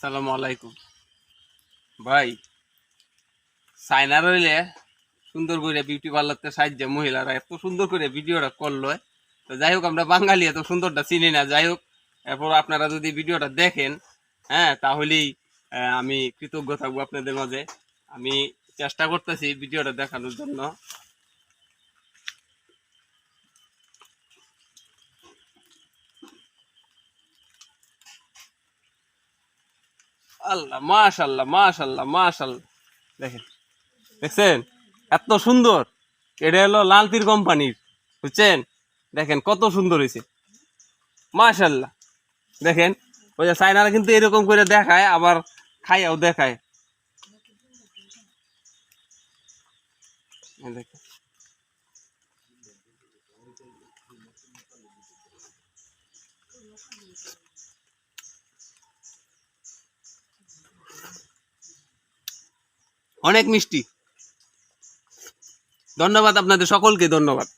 আসসালামু আলাইকুম। ভাই সাইনার হইলে সুন্দর করে বিউটি পার্লারতে সাহায্য মহিলারা, এত সুন্দর করে ভিডিওটা করল। তো যাই হোক, আমরা বাঙালি, এত সুন্দরটা চিনি না। যাই হোক, এরপর আপনারা যদি ভিডিওটা দেখেন হ্যাঁ তাহলেই আমি কৃতজ্ঞ থাকব আপনাদের মাঝে। আমি চেষ্টা করতেছি ভিডিওটা দেখানোর জন্য। আল্লাহ মাশাল্লাহ মাশাল্লাহ মাশাল্লাহ দেখেন, দেখছেন? এত সুন্দর। এটা হলো লালতির কোম্পানির, বুঝছেন? দেখেন, কত সুন্দর হয়েছে। মাশাল্লাহ দেখেন, ওই যে চাইনারা কিন্তু এরকম করে দেখায়, আবার খাইয়াও দেখায়। দেখেন। অনেক মিষ্টি। ধন্যবাদ আপনাদের সকলকে ধন্যবাদ।